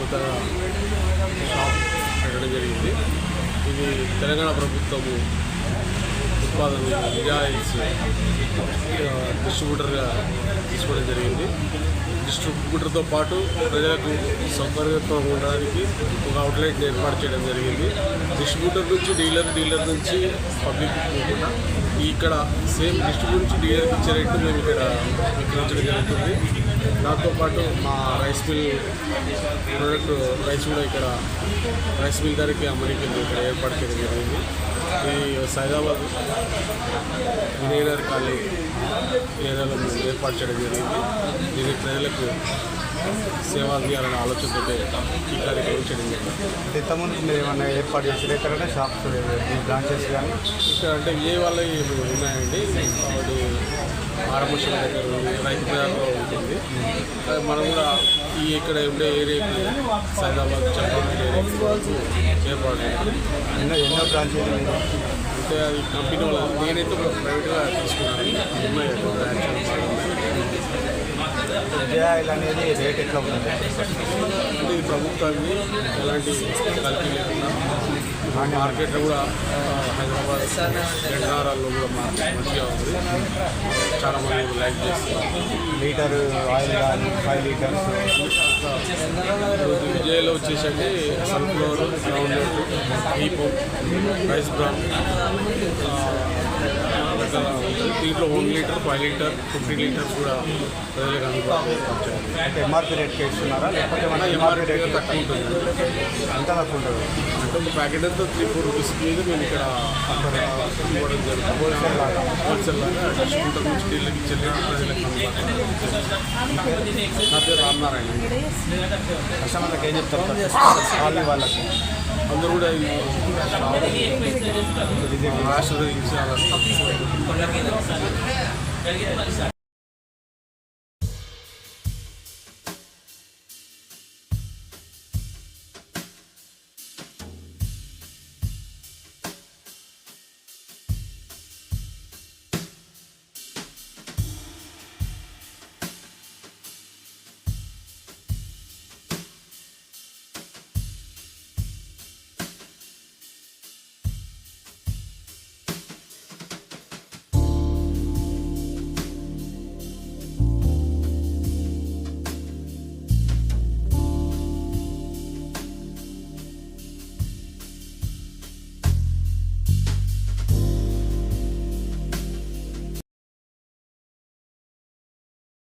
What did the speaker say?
కొత్తగా షాప్ పెట్టడం జరిగింది. ఇది తెలంగాణ ప్రభుత్వము ఉత్పాదన రిలయన్స్ డిస్ట్రిబ్యూటర్గా తీసుకోవడం జరిగింది. డిస్ట్రిబ్యూటర్తో పాటు ప్రజలకు సౌకర్యత్వం ఉండడానికి ఒక అవుట్లెట్ ఏర్పాటు చేయడం జరిగింది. డిస్ట్రిబ్యూటర్ నుంచి డీలర్ డీలర్ నుంచి పబ్లిక్ పోకుండా ఇక్కడ సేమ్ డిస్ట్రిబ్యూటర్ నుంచి డీలర్కి ఇచ్చే రేటు మేము ఇక్కడ విక్రయించడం జరుగుతుంది. దాంతోపాటు మా రైస్ మిల్ ప్రోడక్ట్ రైస్ కూడా ఇక్కడ రైస్ మిల్ ధరకి అమ్మడానికి ఇక్కడ ఏర్పాటు చేయడం జరిగింది. ఇది సైదాబాద్ వినయనగర్ కాలనీ ఏరియాలో ఏర్పాటు చేయడం జరిగింది. ఇది ప్రజలకు సేవ అందియాలనే ఆలోచనతో ఈ కార్యక్రమం చేయడం జరిగింది. ఇంతకుముందు మీరు ఏమన్నా ఏర్పాటు చేసి ఎక్కడైనా షాప్స్ బ్రాంచెస్ కానీ? ఇక్కడ అంటే ఏ వాళ్ళవి ఉన్నాయండి? దగ్గర ఉంది రైతు బజార్లో ఉంటుంది. మనం కూడా ఈ ఇక్కడ ఉండే ఏరియాకి సైదాబాద్ చంద్రబాబు ఏరియాకి ఏర్పాటు ఎన్నో ఎన్నో బ్రాంచెస్ అంటే అది కంపెనీ వాళ్ళు నేనైతే ప్రైవేట్గా తీసుకున్నాను. ఉన్నాయి. విజయ ఆయిల్ అనేది రేట్ ఎట్లా ఉంటుంది అంటే ఈ ప్రభుత్వాన్ని ఎలాంటి కల్తీ లేకుండా మార్కెట్లో కూడా హైదరాబాద్ గంటనారాల్లో కూడా మార్కెట్ మంచిగా ఉంది. చాలా మంది లైక్ చేస్తారు లీటర్ ఆయిల్ కానీ ఫైవ్ లీటర్స్? విజయలో వచ్చేసండి సన్ఫ్లవర్ గ్రౌండ్ హీప్ రైస్ బ్రౌన్ దీంట్లో one litre five litre fifty litres కూడా ప్రజలకు అందుబాటులో ఎంఆర్పీ రేట్కి ఇస్తున్నారా? లేకపోతే మన ఎంఆర్పీ రేట్ తక్కువ ఉంటుంది. ఎంత తక్కువ ఉంటుంది. అంటే ఒక ప్యాకెట్ అంతా త్రీ ఫోర్ రూపీస్ మీద మేము ఇక్కడ అక్కడ ఇవ్వడం జరుగుతుంది. హోల్సేల్ లాగా. హోల్సేల్ లాగా డిస్ట్రిబ్యూటర్ నుంచి డీలర్కి రేటు ప్రజలకు అందుబాటులో నా పేరు రామనారాయణ. కస్టమర్లకు ఏం చెప్తారు? వాళ్ళకి. అందరూ కూడా రాష్ట్ర